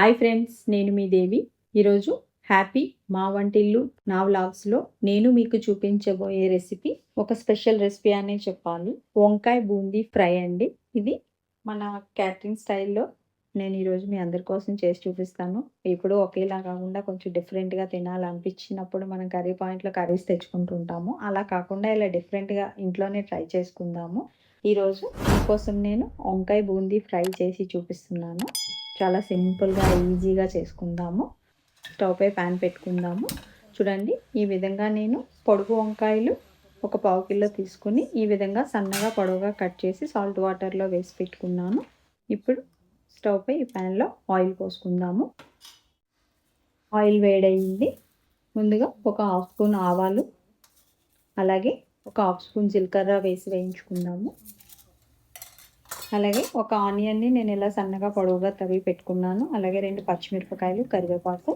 Hi friends నేను మీ దేవి. ఈరోజు happy మా వంటిల్లు నా వ్లాగ్స్లో నేను మీకు చూపించబోయే రెసిపీ ఒక స్పెషల్ రెసిపీ అనే చెప్పాలి. వంకాయ బూందీ ఫ్రై అండి. ఇది మన క్యాటరింగ్ స్టైల్లో నేను ఈరోజు మీ అందరి కోసం చేసి చూపిస్తాను. ఇప్పుడు ఒకేలా కాకుండా కొంచెం డిఫరెంట్గా తినాలనిపించినప్పుడు మనం కర్రీ పాయింట్లో కర్రీస్ తెచ్చుకుంటుంటాము. అలా కాకుండా ఇలా డిఫరెంట్గా ఇంట్లోనే ట్రై చేసుకుందాము. ఈరోజు మీకోసం నేను వంకాయ బూందీ ఫ్రై చేసి చూపిస్తున్నాను. చాలా సింపుల్గా ఈజీగా చేసుకుందాము. స్టవ్ పై ప్యాన్ పెట్టుకుందాము. చూడండి ఈ విధంగా నేను పొడుగు వంకాయలు ఒక పావు కిలో తీసుకుని ఈ విధంగా సన్నగా పొడవుగా కట్ చేసి సాల్ట్ వాటర్లో వేసి పెట్టుకున్నాను. ఇప్పుడు స్టవ్ పై ఈ ప్యాన్లో ఆయిల్ పోసుకుందాము. ఆయిల్ వేడయింది. ముందుగా ఒక హాఫ్ స్పూన్ ఆవాలు అలాగే ఒక హాఫ్ స్పూన్ జీలకర్ర వేసి వేయించుకుందాము. అలాగే ఒక ఆనియన్ని నేను ఇలా సన్నగా పొడవుగా తరిగి పెట్టుకున్నాను. అలాగే రెండు పచ్చిమిరపకాయలు కరివేపాకు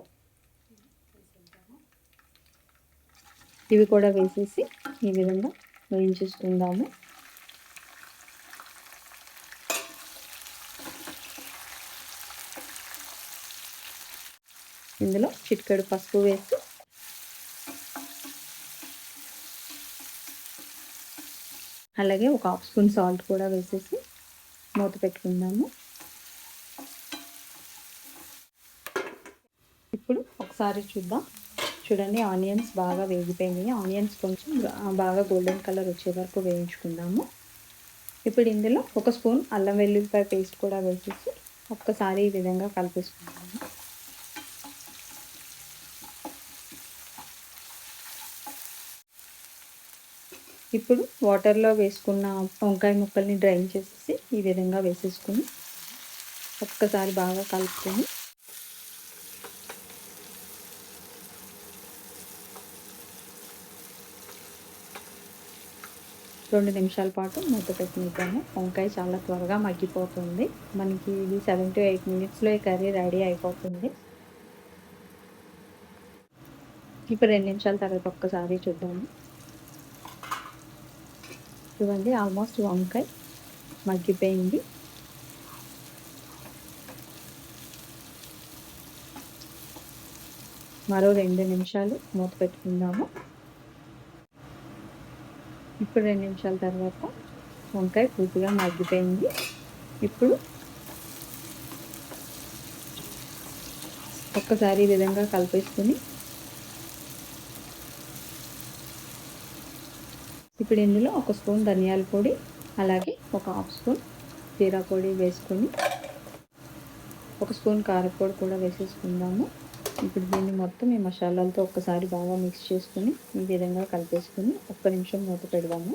ఇవి కూడా వేసేసి ఈ విధంగా వేయించేసుకుందాము. ఇందులో చిటికెడు పసుపు వేసి అలాగే ఒక హాఫ్ స్పూన్ సాల్ట్ కూడా వేసేసి మూత పెట్టుకుందాము ఇప్పుడు ఒకసారి చూద్దాం. చూడండి ఆనియన్స్ బాగా వేగిపోయినాయి. ఆనియన్స్ కొంచెం బాగా గోల్డెన్ కలర్ వచ్చే వరకు వేయించుకుందాము. ఇప్పుడు ఇందులో ఒక స్పూన్ అల్లం వెల్లుల్లిపాయ పేస్ట్ కూడా వేసేసి ఒక్కసారి ఈ విధంగా కలిపేసుకుందాము. ఇప్పుడు వాటర్లో వేసుకున్న వంకాయ ముక్కల్ని డ్రైన్ చేసేసి ఈ విధంగా వేసేసుకుని ఒక్కసారి బాగా కలుపుకొని రెండు నిమిషాల పాటు మూత పెట్టినిద్దాము. వంకాయ చాలా త్వరగా మగ్గిపోతుంది. మనకి ఇది సెవెన్ టు ఎయిట్ మినిట్స్లో ఈ కర్రీ రెడీ అయిపోతుంది. ఇప్పుడు రెండు నిమిషాల తర్వాత ఒక్కసారి చూద్దాము. చూడండి ఆల్మోస్ట్ వంకాయ మగ్గిపోయింది. మరో రెండు నిమిషాలు మూత పెట్టుకుందాము. ఇప్పుడు రెండు నిమిషాల తర్వాత వంకాయ పూర్తిగా మగ్గిపోయింది. ఇప్పుడు ఒక్కసారి ఈ విధంగా కలిపేసుకుని ఇప్పుడు ఇందులో ఒక స్పూన్ ధనియాల పొడి అలాగే ఒక హాఫ్ స్పూన్ జీరా పొడి వేసుకొని ఒక స్పూన్ కారపొడి కూడా వేసేసుకుందాము. ఇప్పుడు దీన్ని మొత్తం ఈ మసాలాలతో ఒక్కసారి బాగా మిక్స్ చేసుకుని ఈ విధంగా కలిపేసుకుని ఒక్క నిమిషం మూత పెడదాము.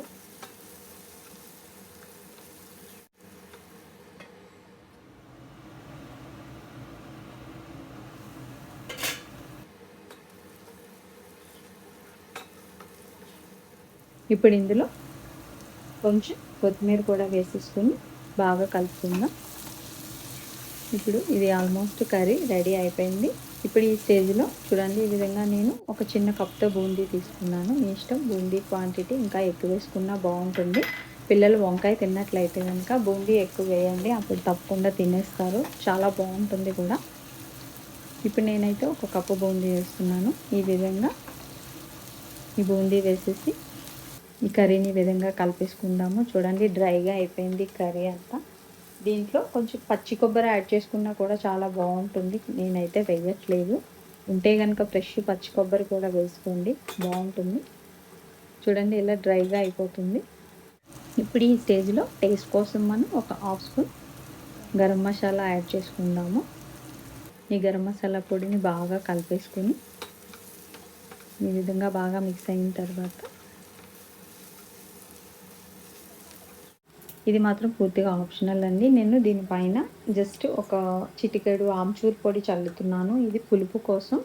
ఇప్పుడు ఇందులో కొంచెం కొత్తిమీర కూడా వేసేసుకుని బాగా కలుపుకుందాం. ఇప్పుడు ఇది ఆల్మోస్ట్ కర్రీ రెడీ అయిపోయింది. ఇప్పుడు ఈ స్టేజ్లో చూడండి ఈ విధంగా నేను ఒక చిన్న కప్తో బూందీ తీసుకున్నాను. మీ ఇష్టం బూందీ క్వాంటిటీ ఇంకా ఎక్కువ వేసుకున్నా బాగుంటుంది. పిల్లలు వంకాయ తిన్నట్లయితే కనుక బూందీ ఎక్కువ వేయండి అప్పుడు తప్పకుండా తినేస్తారు. చాలా బాగుంటుంది కూడా. ఇప్పుడు నేనైతే ఒక కప్పు బూందీ వేస్తున్నాను. ఈ విధంగా ఈ బూందీ వేసేసి ఈ కర్రీని విధంగా కలిపేసుకుందాము. చూడండి డ్రైగా అయిపోయింది కర్రీ అంతా. దీంట్లో కొంచెం పచ్చి కొబ్బరి యాడ్ చేసుకున్నా కూడా చాలా బాగుంటుంది. నేనైతే వేయట్లేదు. ఉంటే కనుక ఫ్రెష్ పచ్చి కొబ్బరి కూడా వేసుకోండి. బాగుంటుంది. చూడండి ఇలా డ్రైగా అయిపోతుంది. ఇప్పుడు ఈ స్టేజ్లో టేస్ట్ కోసం మనం ఒక half spoon garam masala add చేసుకుందాము. ఈ గరం మసాలా పొడిని బాగా కలిపేసుకొని ఈ విధంగా బాగా మిక్స్ అయిన తర్వాత ఇది మాత్రం పూర్తిగా ఆప్షనల్ అండి. నేను దీనిపైన జస్ట్ ఒక చిటికెడు ఆమ్చూర్ పొడి చల్లుతున్నాను. ఇది పులుపు కోసం.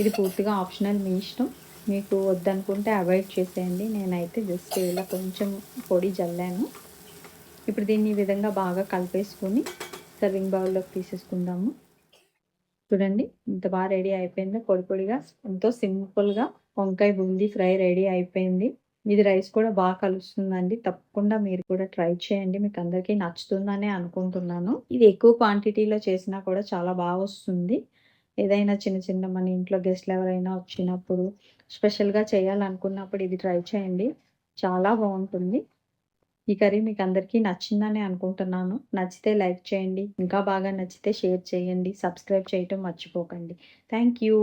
ఇది పూర్తిగా ఆప్షనల్ మీ ఇష్టం. మీకు వద్దనుకుంటే అవాయిడ్ చేసేయండి. నేనైతే జస్ట్ ఇలా కొంచెం పొడి జల్లాను. ఇప్పుడు దీన్ని ఈ విధంగా బాగా కలిపేసుకొని సర్వింగ్ బౌల్లోకి తీసేసుకుందాము. చూడండి ఇంత బాగా రెడీ అయిపోయింది. పొడి పొడిగా ఎంతో సింపుల్గా వంకాయ బూందీ ఫ్రై రెడీ అయిపోయింది. ఇది రైస్ కూడా బాగా కలుస్తుందండి. తప్పకుండా మీరు కూడా ట్రై చేయండి. మీకు అందరికీ నచ్చుతుందనే అనుకుంటున్నాను. ఇది ఎక్కువ క్వాంటిటీలో చేసినా కూడా చాలా బాగా వస్తుంది. ఏదైనా చిన్న చిన్న మన ఇంట్లో గెస్ట్లు ఎవరైనా వచ్చినప్పుడు స్పెషల్గా చేయాలనుకున్నప్పుడు ఇది ట్రై చేయండి. చాలా బాగుంటుంది. ఈ కర్రీ మీకు అందరికీ నచ్చిందని అనుకుంటున్నాను. నచ్చితే లైక్ చేయండి. ఇంకా బాగా నచ్చితే షేర్ చేయండి. సబ్స్క్రైబ్ చేయటం మర్చిపోకండి. Thank you.